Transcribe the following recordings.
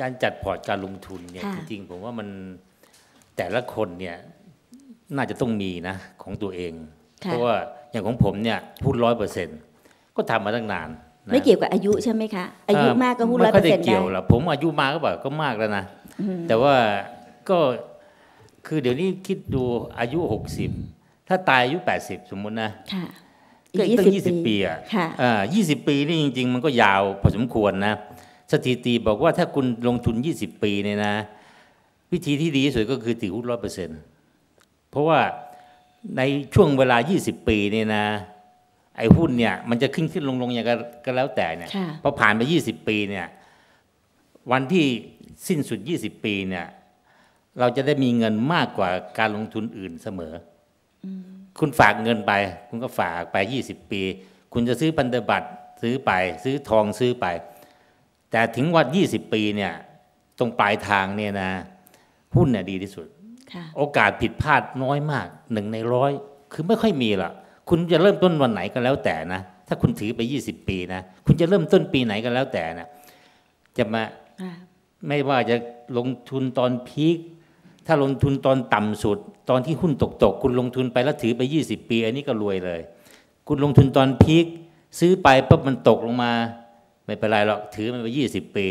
การจัดพอร์ตการลงทุนเนี่ยค่ะจริงๆผมว่ามันแต่ละคนเนี่ยน่าจะต้องมีนะของตัวเองค่ะเพราะว่าอย่างของผมเนี่ยพูดร้อยเปอร์เซ็นต์ก็ทำมาตั้งนานนะไม่เกี่ยวกับอายุใช่ไหมคะ อายุมากก็พูดร้อยเปอร์เซ็นต์ไม่ค่ยได้ได้เกี่ยวหรอกผมอายุมากก็แบบก็มากแล้วนะแต่ว่าก็คือเดี๋ยวนี้คิดดูอายุหกสิบถ้าตายอายุแปดสิบสมมุตินะค่ะก็อีกตั้งยี่สิบปีอะค่ะอ่ายี่สิบปีนี่จริง ๆ มันก็ยาวพอสมควรนะ สถิติบอกว่าถ้าคุณลงทุนยี่สิบปีเนี่ยนะ วิธีที่ดีที่สุดก็คือถือหุ้นร้อยเปอร์เซ็นต์เพราะว่าในช่วงเวลา 20 ปีเนี่ยนะ ไอ้หุ้นเนี่ยมันจะขึ้นขึ้นลงลงอย่างก็ก็แล้วแต่เนี่ยค่ะพอผ่านไป 20 ปีเนี่ยวันที่สิ้นสุด 20 ปีเนี่ยเราจะได้มีเงินมากกว่าการลงทุนอื่นเสมออคุณฝากเงินไป คุณก็ฝากไป 20 ปี คุณจะซื้อพันธบัตรซื้อไป ซื้อทองซื้อไป แต่ถึงวัน20 ปีเนี่ยตรงปลายทางเนี่ยนะหุ้นเนี่ยดีที่สุดค่ะโอกาสผิดพลาดน้อยมากหนึ่งในร้อยคือไม่ค่อยมีหรอกคุณจะเริ่มต้นวันไหนก็แล้วแต่นะถ้าคุณถือไป 20 ปีนะคุณจะเริ่มต้นปีไหนก็แล้วแต่นะจะมาค่ะไม่ว่าจะลงทุนตอนพีคถ้าลงทุนตอนต่ำสุด ตอนที่หุ้นตกตกๆคุณลงทุนไปแล้วถือไป 20 ปี อันนี้ก็รวยเลย คุณลงทุนตอนพีคซื้อไปปุ๊บมันตกลงมา ไม่เป็นไรหรอกถือมันไป20ปี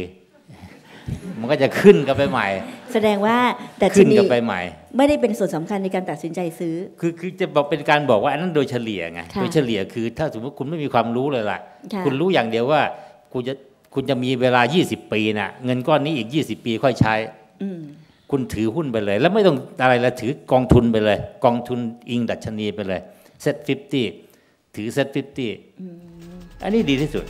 มันก็จะขึ้นกันไปใหม่ แสดงว่าแต่ชขึ้นนีกันไปใหม่ ไม่ได้เป็นส่วนสำคัญในการตัดสินใจซื้อ คือคือจะบอกเป็นการบอกว่าอันนั้นโดยเฉลี่ยไงค่ะโดยเฉลี่ยคือ ถ้าสมมติคุณไม่มีความรู้เลยล่ะ ค่ะ คุณรู้อย่างเดียวว่าคุณจะคุณจะมีเวลา 20 ปีน่ะเงินก้อนนี้อีก 20 ปีค่อยใช้ อืม คุณถือหุ้นไปเลย แล้วไม่ต้องอะไรละถือกองทุนไปเลย กองทุนอิงดัชนีไปเลยเซ็ตฟิฟตี้ถือเซ็ตฟิฟตี้อันนี้ดีที่สุด